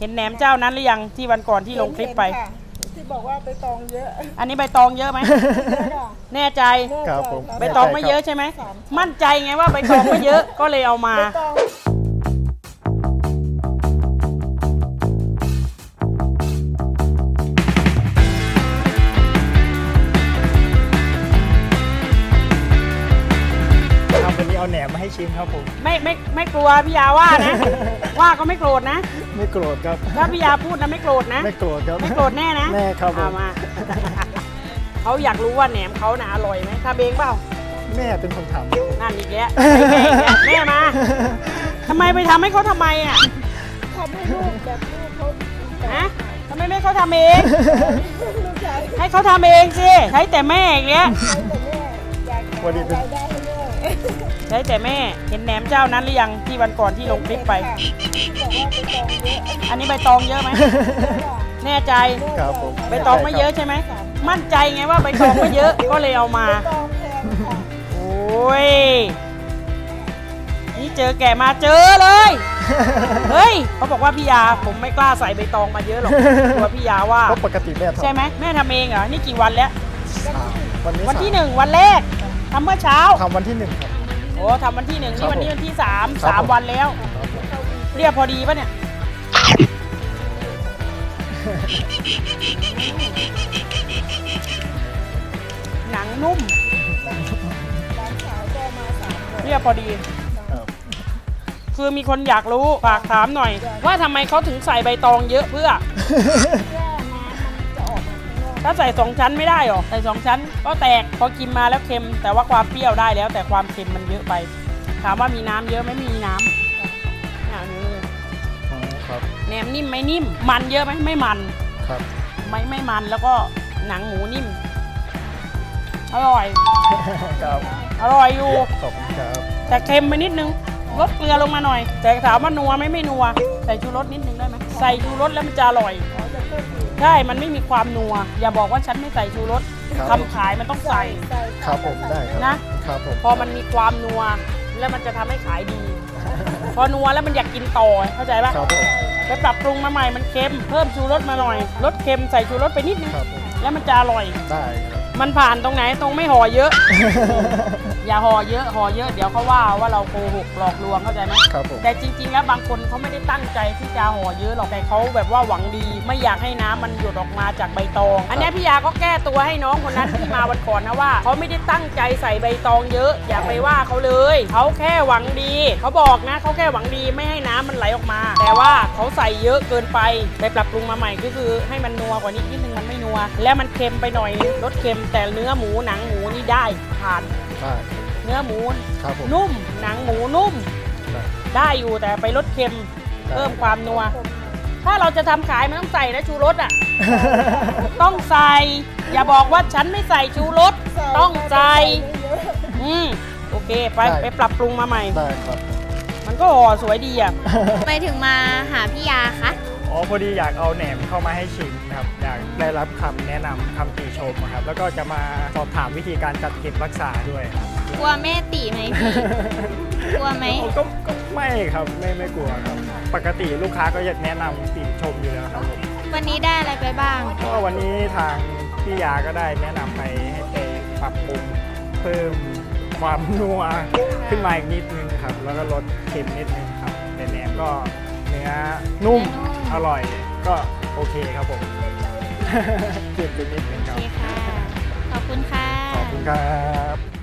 เห็นแหนมเจ้านั้นหรือยังที่วันก่อนที่ลงคลิปไป เห็นค่ะที่บอกว่าไปตองเยอะอันนี้ใบตองเยอะไหม เยอะค่ะแน่ใจ ครับผม ใบตองไม่เยอะใช่ไหม มั่นใจไงว่าใบตองไม่เยอะก็เลยเอามา ใบตอง แหนมมาให้ชิมครับผม ไม่ไม่ไม่กลัวพี่ยาว่านะ ว่าก็ไม่โกรธนะ ไม่โกรธครับ ถ้าพี่ยาพูดนะไม่โกรธนะ ไม่โกรธครับ ไม่โกรธแน่นะแน่ครับผมเอามา เขาอยากรู้ว่าแหนมเขาน่ะอร่อยไหมทำเองเปล่า แม่เป็นคนทำนั่นอีกแล้วแม่อีกแล้วแม่มาทำไมไปทำให้เขาทำไมอะทำให้ลูกแบบลูกเขาฮะทำไมไม่เขาทำเองลูกชายให้เขาทำเองสิ ใช้แต่แม่อย่างเงี้ยใช้แต่แม่ ให้แม่ใช้แต่แม่เห็นแหนมเจ้านั้นหรือยังที่วันก่อนที่ลงคลิปไปที่บอกว่าไปตองเยอะอันนี้ใบตองเยอะไหมเยอะค่ะแน่ใจครับผมใบตองไม่เยอะใช่ไหมมั่นใจไงว่าใบตองไม่เยอะก็เลยเอามาใบตองแพงค่ะโอ้ยนี่เจอแก่มาเจอเลย เฮ้ยเขาบอกว่าพี่ยาผมไม่กล้าใส่ใบตองมาเยอะหรอกกลัวพี่ยาว่าเพราะปกติแม่ทำใช่ไหมแม่ทำเองเหรอนี่กี่วันแล้วอ่าวันนี้วันที่สามหนึ่งวันแรกทำเมื่อเช้าทำวันที่หนึ่งครับโอ้ทำวันที่หนึ่งครันี่บวันนี้วันที่สามครับสามผมวันแล้วครับผมเรียบพอดีปะเนี่ยหนังนุ่มร้านสาวก็มาสามคนเรียบพอดีครับคือมีคนอยากรู้ฝากถามหน่อย ว่าทำไมเขาถึงใส่ใบตองเยอะเพื่อ ถ้าใส่สองชั้นไม่ได้หรอใส่สองชั้นก็แตกพอกินมาแล้วเค็ม แต่ว่าความเปรี้ยวได้แล้ว แต่ความเค็มมันเยอะไป ถามว่ามีน้ำเยอะไหมมีน้ำอะนี่อ๋อครับแหนมนิ่มไหมนิ่ม มันเยอะไหมไม่มันครับไม่ไม่มันแล้วก็หนังหมูนิ่ม อร่อยครับอร่อยอยู่ขอบคุณครับแต่เค็มไปนิดนึงลดเกลือลงมาหน่อย แต่ถามว่านัวไหมไม่นัว ใส่ชูรสนิดนึงได้ไหมใส่ชูรสแล้วมันจะอร่อย เขาจะเพิ่มอีกใช่ มันไม่มีความนัว อย่าบอกว่าฉันไม่ใส่ชูรสครับ ทำขายมันต้องใส่ ใส่ครับผมได้ครับนะ ครับผมพอมันมีความนัวแล้วมันจะทำให้ขายดี พอนัวแล้วมันอยากกินต่อเข้าใจปะครับผมไปปรับปรุงมาใหม่มันเค็ม เพิ่มชูรสมาหน่อยลดเค็มใส่ชูรสไปนิดนึงครับผมแล้วมันจะอร่อย ได้ครับ มันผ่านตรงไหนตรงไม่ห่อเยอะ อย่าห่อเยอะห่อเยอะเดี๋ยวเขาว่าว่าเราโกหกหลอกลวงเข้าใจไหมครับผม แต่จริง ๆ แล้วบางคนเขาไม่ได้ตั้งใจที่จะห่อเยอะหรอกแต่เขาแบบว่าหวังดี ไม่อยากให้น้ำมันหยดออกมาจากใบตอง อันเนี้ยพี่ยาก็แก้ตัวให้น้องคนนั้น ที่มาวันก่อนนะว่าเขาไม่ได้ตั้งใจใส่ใบตองเยอะ อย่าไปว่าเขาเลยเขาแค่หวังดีเขาบอกนะเขาแค่หวังดีไม่ให้น้ำมันไหลออกมา แต่ว่าเขาใส่เยอะเกินไปไปปรับปรุงมาใหม่ก็คือให้มันนัวกว่านี้นิดนึงมันไม่นัว และมันเค็มไปหน่อยนึงรสเค็มแต่เนื้อหมูหนังหมูนี่ได้ผ่าน ได้เนื้อหมูครับผม นุ่ม หนังหมูนุ่มได้ได้อยู่แต่ไปลดเค็มเพิ่มความนัว ถ้าเราจะทำขายมันต้องใส่นะชูรสอะ ต้องใส่ อย่าบอกว่าฉันไม่ใส่ชูรส ต้องใส่เยอะอืมโอเค ไปได้ ไปปรับปรุงมาใหม่ ได้ครับ มันก็ห่อสวยดีอะ ไปถึงมาหาพี่ยาคะอ๋อ พอดีอยากเอาแหนมเข้ามาให้ชิมครับอยากได้รับคำแนะนำคำติชมครับแล้วก็จะมาสอบถามวิธีการจัดเก็บรักษาด้วยครับกลัวแม่ตีไหมพี่กลัวไหมอ๋อก็ก็ไม่ครับไม่ไม่กลัวครับ ปกติลูกค้าก็จะแนะนำติชมอยู่แล้วครับผมวันนี้ได้อะไรไปบ้างก็วันนี้ทางพี่ยาก็ได้แนะนำไปให้ไปปรับปรุงเพิ่มความนัวขึ้นมาอีกนิดนึงครับ แล้วก็ลดเค็มนิดนึงครับแต่แหนมก็เนื้อนุ่มเนื้ อนุ่มอร่อยก็โอเคครับผมเค็มไปนิดนึงโอครับ เคค่ะ ขอบคุณค่ะ ขอบคุณครับ